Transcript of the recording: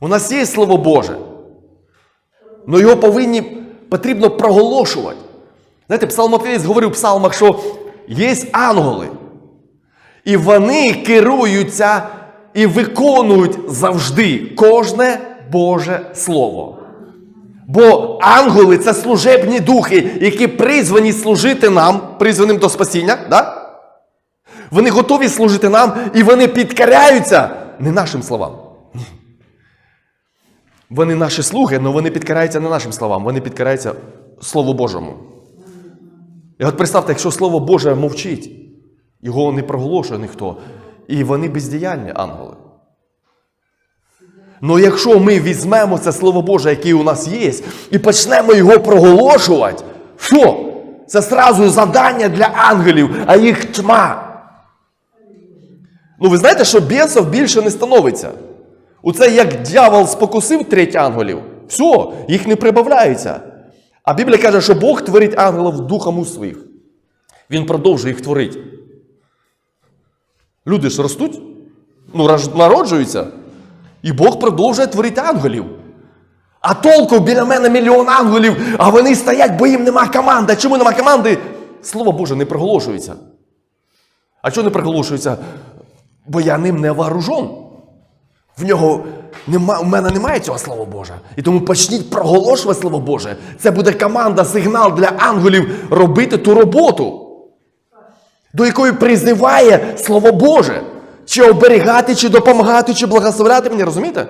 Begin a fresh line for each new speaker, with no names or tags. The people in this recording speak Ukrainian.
У нас є Слово Боже. але його повинні потрібно проголошувати. Знаєте, псалмопівець говорив в псалмах, що є ангели. І вони керуються і виконують завжди кожне Боже Слово. Бо ангели це служебні духи, які призвані служити нам, призваним до спасіння. Да? Вони готові служити нам і вони підкоряються не нашим словам. Ні. Вони наші слуги, але вони підкоряються не нашим словам, вони підкоряються Слову Божому. І от представте, якщо Слово Боже мовчить, його не проголошує ніхто, і вони бездіяльні ангели. Ну якщо ми візьмемо це Слово Боже, яке у нас є, і почнемо його проголошувати, що? Це сразу завдання для ангелів, а їх тьма. Ну ви знаєте, що бісов більше не становиться. Оце як дьявол спокусив треть ангелів, все, їх не прибавляється. А Біблія каже, що Бог творить ангелів духом у своїх. Він продовжує їх творити. Люди ж ростуть, ну, народжуються. І Бог продовжує творити ангелів. А толку біля мене мільйон ангелів, а вони стоять, бо їм нема команди. Чому нема команди? Слово Боже не проголошується. А чого не проголошується? Бо я ним не вооружен. В нього нема, у мене немає цього слова Боже. І тому почніть проголошувати Слово Боже. Це буде команда, сигнал для ангелів робити ту роботу, до якої призиває Слово Боже. Чи оберігати, чи допомагати, чи благословляти мені, розумієте?